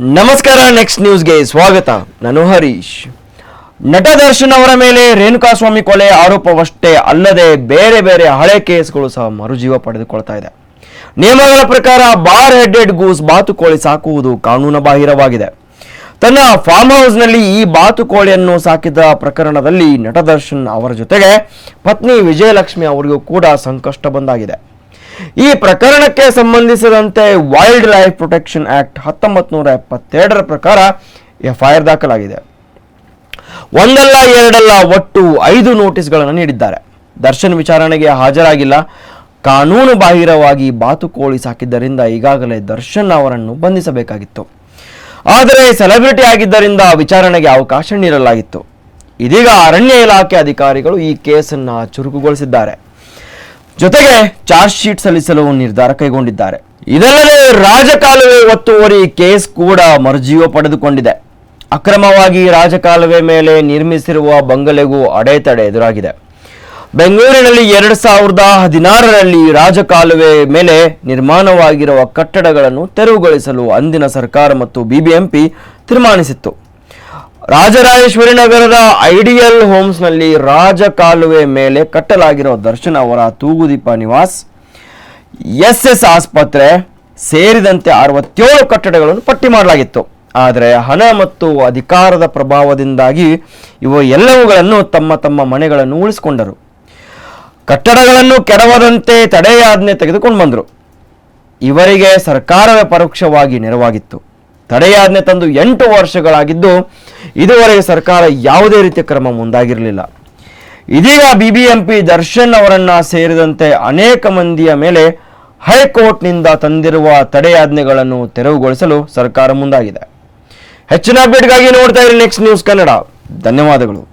ನಮಸ್ಕಾರ ನೆಕ್ಸ್ಟ್ ನ್ಯೂಸ್ಗೆ ಸ್ವಾಗತ. ನಾನು ಹರೀಶ್. ನಟ ದರ್ಶನ್ ಅವರ ಮೇಲೆ ರೇಣುಕಾಸ್ವಾಮಿ ಕೊಲೆ ಆರೋಪವಷ್ಟೇ ಅಲ್ಲದೆ ಬೇರೆ ಬೇರೆ ಹಳೆ ಕೇಸ್ಗಳು ಸಹ ಮರುಜೀವ ಪಡೆದುಕೊಳ್ತಾ ಇದೆ. ನಿಯಮಗಳ ಪ್ರಕಾರ ಬಾರ್ ಹೆಡೆಡ್ ಗೂಸ್ ಬಾತುಕೋಳಿ ಸಾಕುವುದು ಕಾನೂನು ಬಾಹಿರವಾಗಿದೆ. ತನ್ನ ಫಾರ್ಮ್ ಹೌಸ್ನಲ್ಲಿ ಈ ಬಾತುಕೋಳಿಯನ್ನು ಸಾಕಿದ ಪ್ರಕರಣದಲ್ಲಿ ನಟ ದರ್ಶನ್ ಅವರ ಜೊತೆಗೆ ಪತ್ನಿ ವಿಜಯಲಕ್ಷ್ಮಿ ಅವರಿಗೂ ಕೂಡ ಸಂಕಷ್ಟ ಬಂದಾಗಿದೆ. ಈ ಪ್ರಕರಣಕ್ಕೆ ಸಂಬಂಧಿಸಿದಂತೆ ವೈಲ್ಡ್ ಲೈಫ್ ಪ್ರೊಟೆಕ್ಷನ್ ಆಕ್ಟ್ ಹತ್ತೊಂಬತ್ತು ನೂರ ಎಪ್ಪತ್ತೆರಡರ ಪ್ರಕಾರ ಎಫ್ಐಆರ್ ದಾಖಲಾಗಿದೆ. ಒಂದಲ್ಲ, ಎರಡಲ್ಲ, ಒಟ್ಟು ಐದು ನೋಟಿಸ್ಗಳನ್ನು ನೀಡಿದ್ದಾರೆ. ದರ್ಶನ್ ವಿಚಾರಣೆಗೆ ಹಾಜರಾಗಿಲ್ಲ. ಕಾನೂನು ಬಾಹಿರವಾಗಿ ಬಾತುಕೋಳಿ ಸಾಕಿದ್ದರಿಂದ ಈಗಾಗಲೇ ದರ್ಶನ್ ಅವರನ್ನು ಬಂಧಿಸಬೇಕಾಗಿತ್ತು. ಆದರೆ ಸೆಲೆಬ್ರಿಟಿ ಆಗಿದ್ದರಿಂದ ವಿಚಾರಣೆಗೆ ಅವಕಾಶ ನೀಡಲಾಗಿತ್ತು. ಇದೀಗ ಅರಣ್ಯ ಇಲಾಖೆ ಅಧಿಕಾರಿಗಳು ಈ ಕೇಸನ್ನು ಚುರುಕುಗೊಳಿಸಿದ್ದಾರೆ. ಜೊತೆಗೆ ಚಾರ್ಜ್ ಶೀಟ್ ಸಲ್ಲಿಸಲು ನಿರ್ಧಾರ ಕೈಗೊಂಡಿದ್ದಾರೆ. ಇದಲ್ಲದೆ ರಾಜಕಾಲುವೆ ಒತ್ತುವರಿ ಕೇಸ್ ಕೂಡ ಮರುಜೀವ ಪಡೆದುಕೊಂಡಿದೆ. ಅಕ್ರಮವಾಗಿ ರಾಜಕಾಲುವೆ ಮೇಲೆ ನಿರ್ಮಿಸಿರುವ ಬಂಗಲೆಗೂ ಅಡೆತಡೆ ಎದುರಾಗಿದೆ. ಬೆಂಗಳೂರಿನಲ್ಲಿ ಎರಡು ಸಾವಿರದ ಹದಿನಾರರಲ್ಲಿ ರಾಜಕಾಲುವೆ ಮೇಲೆ ನಿರ್ಮಾಣವಾಗಿರುವ ಕಟ್ಟಡಗಳನ್ನು ತೆರವುಗೊಳಿಸಲು ಅಂದಿನ ಸರ್ಕಾರ ಮತ್ತು ಬಿಬಿಎಂಪಿ ತೀರ್ಮಾನಿಸಿತ್ತು. ರಾಜರಾಜೇಶ್ವರಿ ನಗರದ ಐಡಿಯಲ್ ಹೋಮ್ಸ್ನಲ್ಲಿ ರಾಜಕಾಲುವೆ ಮೇಲೆ ಕಟ್ಟಲಾಗಿರೋ ದರ್ಶನ್ ಅವರ ತೂಗುದೀಪ ನಿವಾಸ್ ಎಸ್ ಎಸ್ ಆಸ್ಪತ್ರೆ ಸೇರಿದಂತೆ ಅರವತ್ತೇಳು ಕಟ್ಟಡಗಳನ್ನು ಪಟ್ಟಿ ಮಾಡಲಾಗಿತ್ತು. ಆದರೆ ಹಣ ಮತ್ತು ಅಧಿಕಾರದ ಪ್ರಭಾವದಿಂದಾಗಿ ಇವು ಎಲ್ಲವುಗಳನ್ನು ತಮ್ಮ ತಮ್ಮ ಮನೆಗಳನ್ನು ಉಳಿಸಿಕೊಂಡರು. ಕಟ್ಟಡಗಳನ್ನು ಕೆಡವದಂತೆ ತಡೆಯಾಜ್ಞೆ ತೆಗೆದುಕೊಂಡು ಬಂದರು. ಇವರಿಗೆ ಸರ್ಕಾರವೇ ಪರೋಕ್ಷವಾಗಿ ನೆರವಾಗಿತ್ತು. ತಡೆಯಾಜ್ಞೆ ತಂದು ಎಂಟು ವರ್ಷಗಳಾಗಿದ್ದು ಇದುವರೆಗೆ ಸರ್ಕಾರ ಯಾವುದೇ ರೀತಿಯ ಕ್ರಮ ಮುಂದಾಗಿರಲಿಲ್ಲ. ಇದೀಗ ಬಿಬಿಎಂಪಿ ದರ್ಶನ್ ಅವರನ್ನ ಸೇರಿದಂತೆ ಅನೇಕ ಮಂದಿಯ ಮೇಲೆ ಹೈಕೋರ್ಟ್ನಿಂದ ತಂದಿರುವ ತಡೆಯಾಜ್ಞೆಗಳನ್ನು ತೆರವುಗೊಳಿಸಲು ಸರ್ಕಾರ ಮುಂದಾಗಿದೆ. ಹೆಚ್ಚಿನ ಅಪ್ಡೇಟ್ಗಾಗಿ ನೋಡ್ತಾ ಇರಿ ನೆಕ್ಸ್ಟ್ ನ್ಯೂಸ್ ಕನ್ನಡ ಧನ್ಯವಾದಗಳು.